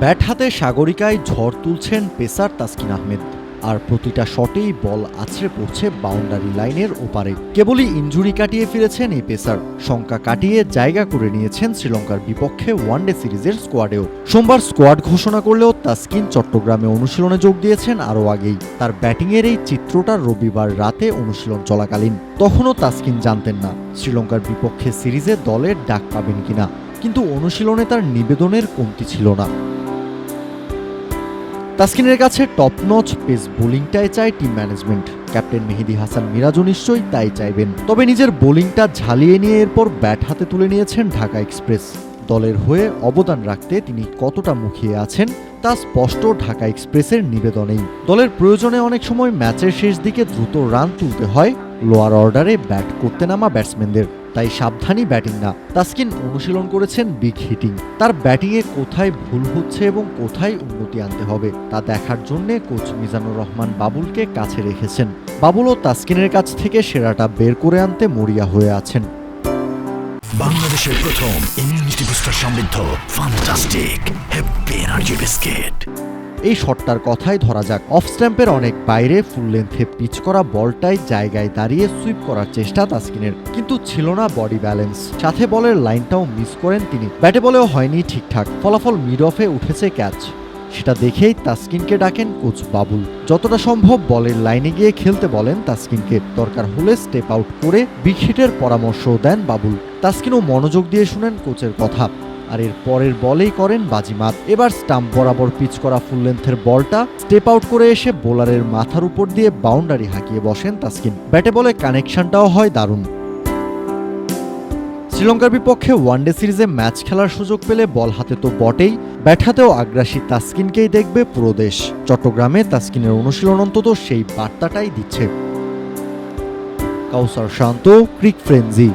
Bat হাতে সাগরিকায় ঝড় তুলছেন পেসার তাসকিন আহমেদ। আর প্রতিটা শটেই বল আছড়ে পড়ছে বাউন্ডারি লাইনের ওপারে। কেবলই ইঞ্জুরি কাটিয়ে ফিরেছেন এই পেসার। শঙ্কা কাটিয়ে জায়গা করে নিয়েছেন শ্রীলঙ্কার বিপক্ষে ওয়ানডে সিরিজের স্কোয়াডেও। সোমবার স্কোয়াড ঘোষণা করলেও তাসকিন চট্টগ্রামে অনুশীলনে যোগ দিয়েছেন আরও আগেই। তার ব্যাটিংয়ের এই চিত্রটা রবিবার রাতে অনুশীলন চলাকালীন। তখনও তাসকিন জানতেন না শ্রীলঙ্কার বিপক্ষে সিরিজে দলের ডাক পাবেন কিনা। কিন্তু অনুশীলনে তার নিবেদনের কমতি ছিল না। তাসকিনের কাছে টপ নচ পেস বোলিংটাই চায় team management captain Mehedi Hasan মিরাজও নিশ্চয়ই তাই চাইবেন। তবে নিজের বোলিংটা ঝালিয়ে নিয়ে এরপর ব্যাট হাতে তুলে নিয়েছেন ঢাকা এক্সপ্রেস দলের হয়ে অবদান রাখতে তিনি কতটা মুখিয়ে আছেন, তা স্পষ্ট ঢাকা এক্সপ্রেসের নিবেদনেই। দলের প্রয়োজনে অনেক সময় ম্যাচের শেষ দিকে দ্রুত রান তুলতে হয় লোয়ার অর্ডারে ব্যাট করতে নামা ব্যাটসম্যানদের তাই সাবধানী ব্যাটিং না। তাসকিন অনুশীলন করেছেন বিগ হিটিং তার ব্যাটিংয়ে কোথায় ভুল হচ্ছে এবং কোথায় উন্নতি আনতে হবে, তা দেখার জন্যে কোচ মিজানুর রহমান বাবুলকে কাছে রেখেছেন। বাবুলও তাসকিনের কাছ থেকে সেরাটা বের করে আনতে মরিয়া হয়ে আছেন। বাংলাদেশের প্রথম ইমিউনিটি বুস্টার সমৃদ্ধ ফান্টাস্টিক হ্যাপি এনার্জি বিস্কিট এই শটটার কথাই ধরা যাক। অফ স্ট্যাম্পের অনেক বাইরে ফুল লেন্থে পিচ করা বলটাই জায়গায় দাঁড়িয়ে সুইপ করার চেষ্টা তাসকিনের, কিন্তু ছিল না বডি ব্যালেন্স সাথে বলের লাইনটাও মিস করেন তিনি। ব্যাটে বলেও হয়নি ঠিকঠাক। ফলাফল মিড অফে উঠেছে ক্যাচ সেটা দেখেই তাসকিনকে ডাকেন কোচ বাবুল। যতটা সম্ভব বলের লাইনে গিয়ে খেলতে বলেন তাসকিনকে। দরকার হলে স্টেপ আউট করে বিগ পরামর্শও দেন বাবুল। তাসকিনও মনোযোগ দিয়ে শুনেন কোচের কথা। আর এর পরের বলেই করেন বাজিমাত। এবার স্টাম্প বরাবর পিচ করা ফুল লেন্থের বলটা স্টেপ আউট করে এসে বোলারের মাথার উপর দিয়ে বাউন্ডারি হাঁকিয়ে বসেন তাসকিন। ব্যাটে বলে কানেকশনটাও হয় দারুণ। শ্রীলঙ্কার বিপক্ষে ওয়ানডে সিরিজে ম্যাচ খেলার সুযোগ পেলে বল হাতে তো বটেই। ব্যাট হাতেও আগ্রাসী তাসকিনকেই দেখবে পুরো দেশ। চট্টগ্রামে তাসকিনের অনুশীলন অন্তত সেই বার্তাটাই দিচ্ছে। কাউসার শান্ত, ক্রিক ফ্রেঞ্জি